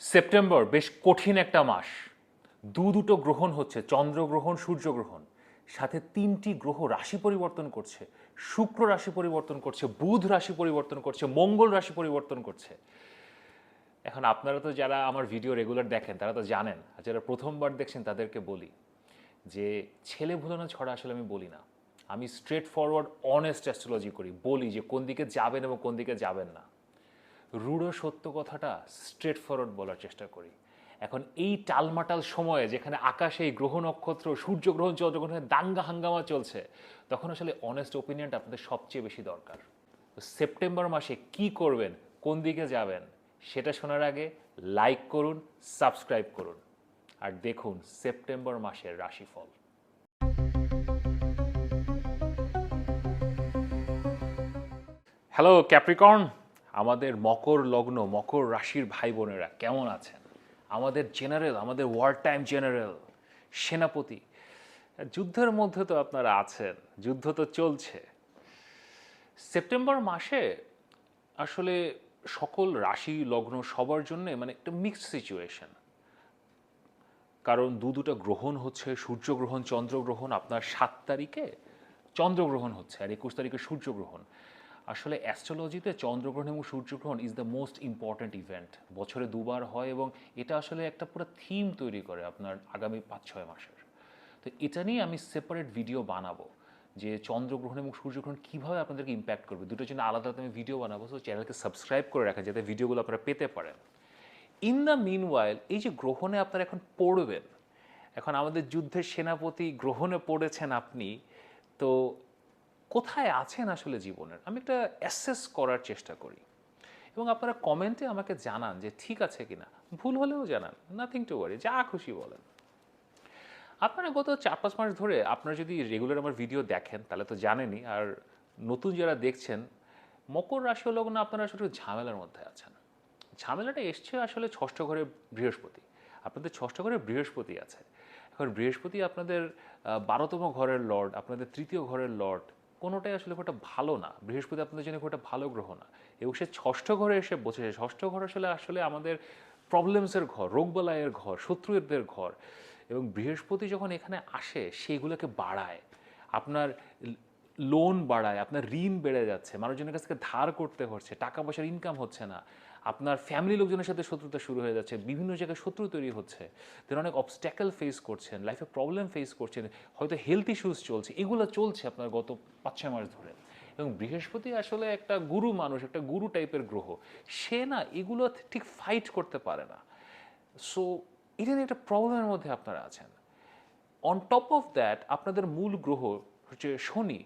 September বেশ কঠিন একটা মাস। দু দুটো গ্রহণ হচ্ছে চন্দ্রগ্রহণ সূর্যগ্রহণ সাথে তিনটি গ্রহ রাশি পরিবর্তন করছে। শুক্র রাশি পরিবর্তন করছে, বুধ রাশি পরিবর্তন করছে, মঙ্গল রাশি পরিবর্তন করছে। এখন আপনারা তো যারা আমার ভিডিও রেগুলার দেখেন, তারা তো জানেন, আর যারা প্রথমবার দেখছেন তাদেরকে বলি যে, ছেলে ভুলানো ছড়া আসলে আমি বলি না। আমি স্ট্রেট ফরওয়ার্ড অনেস্ট অ্যাস্ট্রোলজি করি, বলি যে কোন দিকে যাবেন এবং কোন দিকে যাবেন না। রূঢ় সত্য কথাটা স্ট্রেট ফরওয়ার্ড বলার চেষ্টা করি। এখন এই টালমাটাল সময়ে যেখানে আকাশে এই গ্রহ নক্ষত্র, সূর্যগ্রহণ, চন্দ্রগ্রহণের দাঙ্গা হাঙ্গামা চলছে, তখন আসলে অনেস্ট ওপিনিয়নটা আপনাদের সবচেয়ে বেশি দরকার। তো সেপ্টেম্বর মাসে কি করবেন, কোন দিকে যাবেন, সেটা শোনার আগে লাইক করুন সাবস্ক্রাইব করুন। আর দেখুন সেপ্টেম্বর মাসের রাশিফল। হ্যালো ক্যাপ্রিকর্ন আমাদের মকর লগ্ন, মকর রাশির ভাই বোনেরা কেমন আছেন? আমাদের জেনারেল, আমাদের ওয়ার টাইম জেনারেল, সেনাপতি, যুদ্ধের মধ্যে তো আপনারা আছেন, যুদ্ধ তো চলছে। সেপ্টেম্বর মাসে আসলে সকল রাশি লগ্ন সবার জন্য মানে একটা মিক্সড সিচুয়েশন কারণ দু দুটো গ্রহণ হচ্ছে সূর্যগ্রহণ চন্দ্রগ্রহণ আপনার সাত তারিখে চন্দ্রগ্রহণ হচ্ছে আর একুশ তারিখে সূর্যগ্রহণ আসলে অ্যাস্ট্রোলজিতে চন্দ্রগ্রহণ এবং সূর্যগ্রহণ is the most important event বছরে দুবার হয় এবং এটা আসলে একটা পুরো থিম তৈরি করে আপনার আগামী পাঁচ ছয় মাসের। তো এটা নিয়ে আমি সেপারেট ভিডিও বানাবো, যে চন্দ্রগ্রহণ এবং সূর্যগ্রহণ কীভাবে আপনাদেরকে ইম্প্যাক্ট করবে। দুটোর জন্য আলাদা আলাদা আমি ভিডিও বানাবো তো চ্যানেলকে সাবস্ক্রাইব করে রাখেন, যাতে ভিডিওগুলো আপনারা পেতে পারেন। ইন দ্য মিন ওয়াইল এই যে গ্রহণে আপনারা এখন পড়বেন, এখন আমাদের যুদ্ধের সেনাপতি গ্রহণে পড়েছেন আপনি, তো কোথায় আছেন আসলে জীবনের? আমি একটা অ্যাসেস করার চেষ্টা করি। এবং আপনারা কমেন্টে আমাকে জানান যে ঠিক আছে কিনা। ভুল হলেও জানান। নাথিং টু ওয়ারি যা খুশি বলেন। আপনারা গত চার পাঁচ মাস ধরে আপনারা যদি রেগুলার আমার ভিডিও দেখেন, তাহলে তো জানেনই। আর নতুন যারা দেখছেন, মকর রাশি লগ্ন আপনারা আসলে ঝামেলার মধ্যে আছেন। ঝামেলাটা এসছে আসলে ষষ্ঠ ঘরে বৃহস্পতি। আপনাদের ষষ্ঠ ঘরে বৃহস্পতি আছে। এখন বৃহস্পতি আপনাদের বারোতম ঘরের লর্ড আপনাদের তৃতীয় ঘরের লর্ড কোনোটাই আসলে খুব একটা ভালো না। বৃহস্পতি আপনাদের জন্য খুব একটা ভালো গ্রহ না। এবং সে ষষ্ঠ ঘরে এসে বসেছে ষষ্ঠ ঘর আসলে আসলে আমাদের প্রবলেমসের ঘর, রোগবালাইয়ের ঘর, শত্রুদের ঘর। এবং বৃহস্পতি যখন এখানে আসে সেগুলোকে বাড়ায়। আপনার লোন বাড়ায়, আপনার ঋণ বেড়ে যাচ্ছে, মানুষজনের কাছ থেকে ধার করতে হচ্ছে, টাকা পয়সার ইনকাম হচ্ছে না। আপনার ফ্যামিলি লোকজনের সাথে শত্রুতা শুরু হয়ে যাচ্ছে, বিভিন্ন জায়গায় শত্রু তৈরি হচ্ছে তিনি অনেক অবস্ট্যাকল ফেস করছেন লাইফে প্রবলেম ফেস করছেন, হয়তো হেলথ ইস্যুস চলছে, এগুলো চলছে আপনার গত পাঁচ ছয় মাস ধরে। এবং বৃহস্পতি আসলে একটা গুরু মানুষ, একটা গুরু টাইপের গ্রহ, সে না এগুলো ঠিক ফাইট করতে পারে না। সো এটা একটা প্রবলেমের মধ্যে আপনারা আছেন। অন টপ অফ দ্যাট আপনাদের মূল গ্রহ হচ্ছে শনি,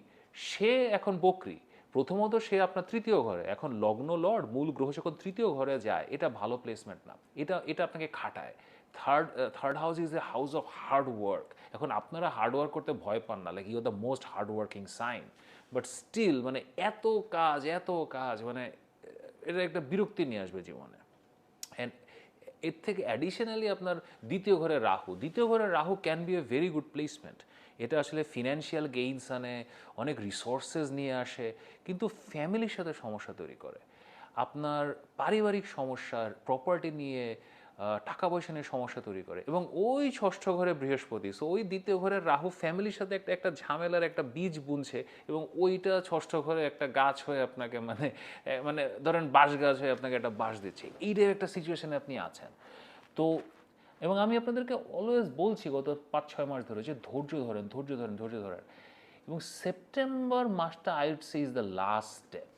সে এখন বকরি। প্রথমত সে আপনার তৃতীয় ঘরে। এখন লগ্ন লর্ড মূল গ্রহ যখন তৃতীয় ঘরে যায়, এটা ভালো প্লেসমেন্ট না। এটা এটা আপনাকে খাটায়। Third third house is a house of hard work এখন আপনারা হার্ড ওয়ার্ক করতে ভয় পান না like you the most hard working sign but still মানে এত কাজ এত কাজ মানে এটা একটা বিরক্তি নিয়ে আসবে জীবনে। অ্যান্ড এর থেকে অ্যাডিশনালি আপনার দ্বিতীয় ঘরে রাহু। দ্বিতীয় ঘরে Rahu can be a very good placement এটা আসলে ফিনান্সিয়াল গেইনস আনে, অনেক রিসোর্সেস নিয়ে আসে, কিন্তু ফ্যামিলির সাথে সমস্যা তৈরি করে। আপনার পারিবারিক সমস্যার প্রপার্টি নিয়ে টাকা পয়সা নিয়ে সমস্যা তৈরি করে এবং ওই ষষ্ঠ ঘরে বৃহস্পতি সো ওই দ্বিতীয় ঘরের রাহু ফ্যামিলির সাথে একটা একটা ঝামেলার একটা বীজ বুনছে এবং ওইটা ষষ্ঠ ঘরে একটা গাছ হয়ে আপনাকে মানে মানে ধরেন বাঁশ গাছ হয়ে আপনাকে একটা বাঁশ দিচ্ছে। এইটার একটা সিচুয়েশানে আপনি আছেন। তো এবং আমি আপনাদেরকে অলওয়েজ বলছি, গত পাঁচ ছয় মাস ধরে যে ধৈর্য ধরেন ধৈর্য ধরেন ধৈর্য ধরেন। এবং সেপ্টেম্বর মাসটা I would say is the last step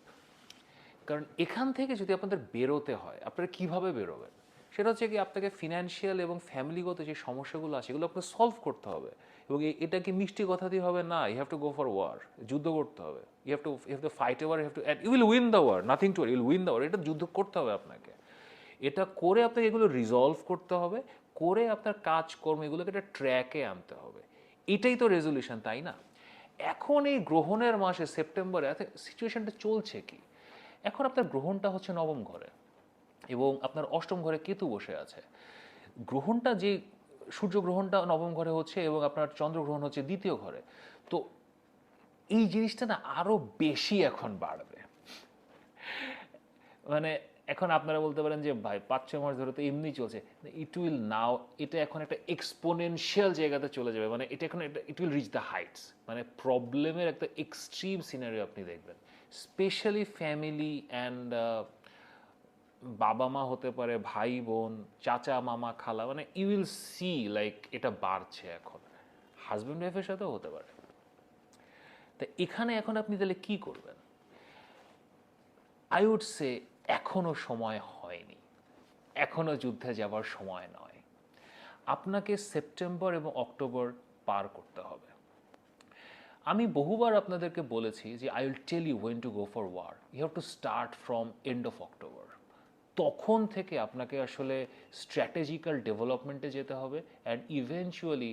কারণ এখান থেকে যদি আপনাদের বেরোতে হয়, আপনারা কীভাবে বেরোবেন? সেটা হচ্ছে কি, আপনাকে ফিনান্সিয়াল এবং ফ্যামিলিগত যে সমস্যাগুলো আছে, এগুলো আপনাকে সলভ করতে হবে। এবং এটা কি মিষ্টি কথা দিয়ে হবে? না you have to go for war যুদ্ধ করতে হবে। You have to you have to fight war you have to you will win the war nothing to you'll win the war এটা যুদ্ধ করতে হবে আপনাকে। এটা করে আপনাকে এগুলো রিজলভ করতে হবে করে আপনার কাজকর্ম এগুলোকে একটা ট্র্যাকে আনতে হবে। এটাই তো রেজলিউশন তাই না? এখন এই গ্রহণের মাসে সেপ্টেম্বরে সিচুয়েশনটা চলছে কি? এখন আপনার গ্রহণটা হচ্ছে নবম ঘরে এবং আপনার অষ্টম ঘরে কেতু বসে আছে। গ্রহণটা যে সূর্যগ্রহণটা নবম ঘরে হচ্ছে এবং আপনার চন্দ্রগ্রহণ হচ্ছে দ্বিতীয় ঘরে। তো এই জিনিসটা না আরও বেশি এখন বাড়বে। মানে এখন আপনারা বলতে পারেন যে, ভাই, পাঁচ, ছয় মাস ধরে তো এমনি চলছে। ইট উইল নাও এটা এখন একটা এক্সপোনেনশিয়াল জায়গাতে চলে যাবে। মানে এটা এখন একটা it will reach the heights মানে প্রবলেমের একটা এক্সট্রিম সিনারি আপনি দেখবেন। স্পেশালি ফ্যামিলি অ্যান্ড বাবা মা হতে পারে ভাই বোন চাচা, মামা, খালা মানে ইউ উইল সি লাইক এটা বাড়ছে এখন। হাজব্যান্ড ওয়াইফের সাথেও হতে পারে। তা এখানে এখন আপনি তাহলে কি করবেন? আই উড সে এখনও সময় হয়নি। এখনও যুদ্ধে যাবার সময় নয়। আপনাকে সেপ্টেম্বর এবং অক্টোবর পার করতে হবে। আমি বহুবার আপনাদেরকে বলেছি যে I will tell you when to go for war you have to start from end of October তখন থেকে আপনাকে আসলে স্ট্র্যাটেজিক্যাল ডেভেলপমেন্টে যেতে হবে অ্যান্ড ইভেনচুয়ালি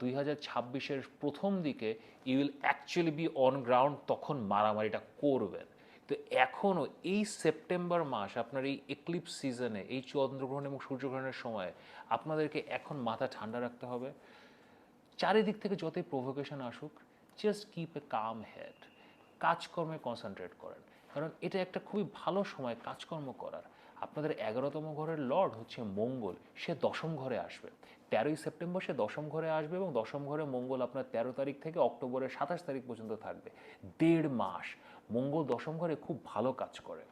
দুই হাজার ছাব্বিশের প্রথম দিকে you will actually be on ground তখন মারামারিটা করবেন। তো এখনও এই সেপ্টেম্বর মাস, আপনার এই এক্লিপস সিজনে এই চন্দ্রগ্রহণ এবং সূর্যগ্রহণের সময়, আপনাদেরকে এখন মাথা ঠান্ডা রাখতে হবে। চারিদিক থেকে যতই প্রভোকেশন আসুক just keep a calm head কাজকর্মে কনসেন্ট্রেট করেন। কারণ এটা একটা খুবই ভালো সময় কাজকর্ম করার। আপনাদের এগারোতম ঘরের লর্ড হচ্ছে মঙ্গল, সে দশম ঘরে আসবে। তেরোই সেপ্টেম্বর সে দশম ঘরে আসবে এবং দশম ঘরে মঙ্গল আপনার তেরো তারিখ থেকে অক্টোবরের সাতাশ তারিখ পর্যন্ত থাকবে। দেড় মাস। মঙ্গল দশম ঘরে খুব ভালো কাজ করে।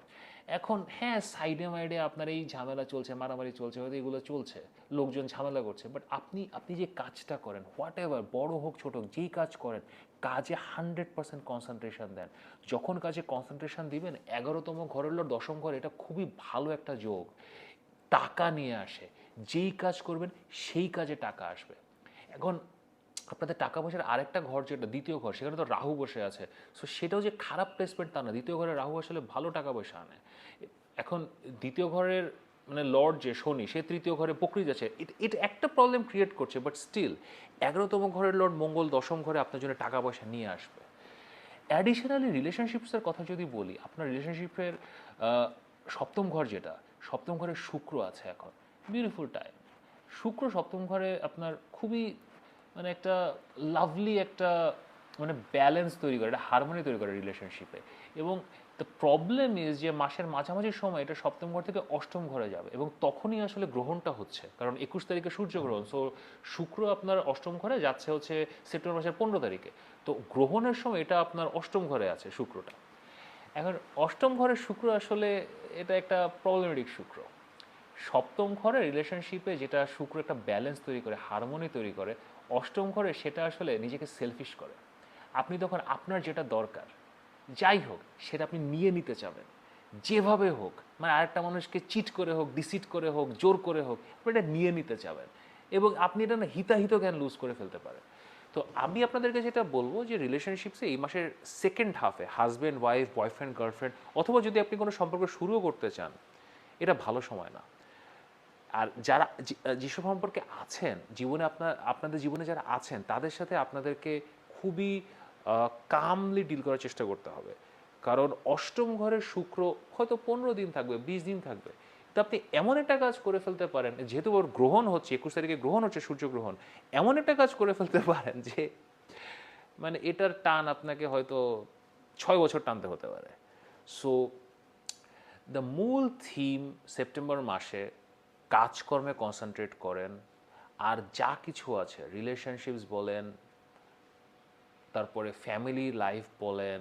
এখন হ্যাঁ সাইডে মাইডে আপনার এই ঝামেলা চলছে, মারামারি চলছে, হয়তো এগুলো চলছে, লোকজন ঝামেলা করছে বাট আপনি আপনি যে কাজটা করেন হোয়াট এভার বড় হোক, ছোট হোক, যেই কাজ করেন, কাজে হান্ড্রেড পার্সেন্ট কনসেন্ট্রেশন দেন। যখন কাজে কনসেন্ট্রেশন দিবেন, এগারোতম ঘরের লোক দশম ঘর, এটা খুবই ভালো একটা যোগ। টাকা নিয়ে আসে। যেই কাজ করবেন, সেই কাজে টাকা আসবে। এখন আপনাদের টাকা পয়সার আরেকটা ঘর যেটা, দ্বিতীয় ঘর, সেখানে তো রাহু বসে আছে। সো সেটাও যে খারাপ প্লেসমেন্ট তা না। দ্বিতীয় ঘরে রাহু আসলে ভালো টাকা পয়সা আনে। এখন দ্বিতীয় ঘরের মানে লর্ড যে, শনি, সে তৃতীয় ঘরে বকরি যাচ্ছে। এটা একটা প্রবলেম ক্রিয়েট করছে বাট স্টিল এগারোতম ঘরের লর্ড মঙ্গল দশম ঘরে আপনার জন্য টাকা পয়সা নিয়ে আসবে। অ্যাডিশনালি রিলেশনশিপসের কথা যদি বলি, আপনার রিলেশনশিপের সপ্তম ঘর যেটা, সপ্তম ঘরে শুক্র আছে এখন। বিউটিফুল টাইম শুক্র সপ্তম ঘরে আপনার খুবই মানে একটা লাভলি একটা মানে ব্যালেন্স তৈরি করে, একটা হারমোনি তৈরি করে রিলেশনশিপে এবং দ্য প্রবলেম ইজ যে মাসের মাঝামাঝি সময় এটা সপ্তম ঘর থেকে অষ্টম ঘরে যাবে এবং তখনই আসলে গ্রহণটা হচ্ছে। কারণ একুশ তারিখে সূর্যগ্রহণ সো শুক্র আপনার অষ্টম ঘরে যাচ্ছে হচ্ছে সেপ্টেম্বর মাসের পনেরো তারিখে। তো গ্রহণের সময় এটা আপনার অষ্টম ঘরে আছে শুক্রটা। এখন অষ্টম ঘরের শুক্র আসলে এটা একটা প্রবলেমেটিক শুক্র। সপ্তম ঘরে রিলেশনশিপে যেটা শুক্র একটা ব্যালেন্স তৈরি করে হারমোনি তৈরি করে, অষ্টম ঘরে সেটা আসলে নিজেকে সেলফিশ করে। আপনি তখন আপনার যেটা দরকার, যাই হোক, সেটা আপনি নিয়ে নিতে চাবেন। যেভাবে হোক মানে আরেকটা মানুষকে চিট করে হোক ডিসিট করে হোক, জোর করে হোক, আপনি এটা নিয়ে নিতে চাবেন। এবং আপনি এটা না হিতাহিত জ্ঞান লুজ করে ফেলতে পারেন। তো আমি আপনাদেরকে যেটা বলব যে রিলেশনশিপসে এই মাসের সেকেন্ড হাফে হাজব্যান্ড ওয়াইফ বয়ফ্রেন্ড গার্লফ্রেন্ড অথবা যদি আপনি কোনো সম্পর্ক শুরুও করতে চান, এটা ভালো সময় না। আর যারা যে- যেসব সম্পর্কে আছেন, জীবনে আপনার, আপনাদের জীবনে যারা আছেন, তাদের সাথে আপনাদেরকে খুবই কামলি ডিল করার চেষ্টা করতে হবে। কারণ অষ্টম ঘরের শুক্র হয়তো পনেরো দিন থাকবে, বিশ দিন থাকবে। তো আপনি এমন একটা কাজ করে ফেলতে পারেন, যেহেতু ওর গ্রহণ হচ্ছে, একুশ তারিখে গ্রহণ হচ্ছে সূর্যগ্রহণ, এমন একটা কাজ করে ফেলতে পারেন যে মানে এটার টান আপনাকে হয়তো ছয় বছর টানতে হতে পারে। সো দ্য মূল থিম সেপ্টেম্বর মাসে কাজকর্মে কনসেন্ট্রেট করেন, আর যা কিছু আছে রিলেশনশিপস বলেন, তারপরে ফ্যামিলি লাইফ বলেন,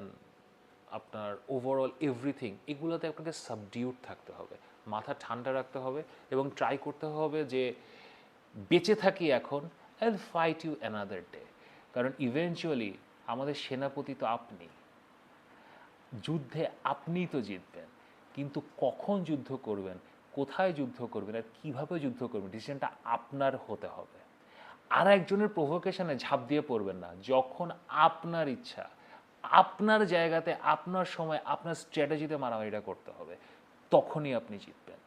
আপনার ওভারঅল এভরিথিং এগুলোতে আপনাকে সাবডিউট থাকতে হবে, মাথা ঠান্ডা রাখতে হবে এবং ট্রাই করতে হবে যে বেঁচে থাকি এখন I fight you another day কারণ ইভেনচুয়ালি আমাদের সেনাপতি তো আপনি, যুদ্ধে আপনিই তো জিতবেন, কিন্তু কখন যুদ্ধ করবেন কোথায় যুদ্ধ করবেন আর কীভাবে যুদ্ধ করবেন? ডিসিশনটা আপনার হতে হবে। আর একজনের প্রভোকেশনে ঝাঁপ দিয়ে পড়বেন না। যখন আপনার ইচ্ছা, আপনার জায়গাতে, আপনার সময়, আপনার স্ট্র্যাটেজিতে মারামারিটা করতে হবে, তখনই আপনি জিতবেন।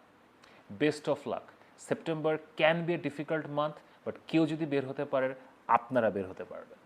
Best of luck September can be a difficult month but কেউ যদি বের হতে পারে আপনারা বের হতে পারবেন।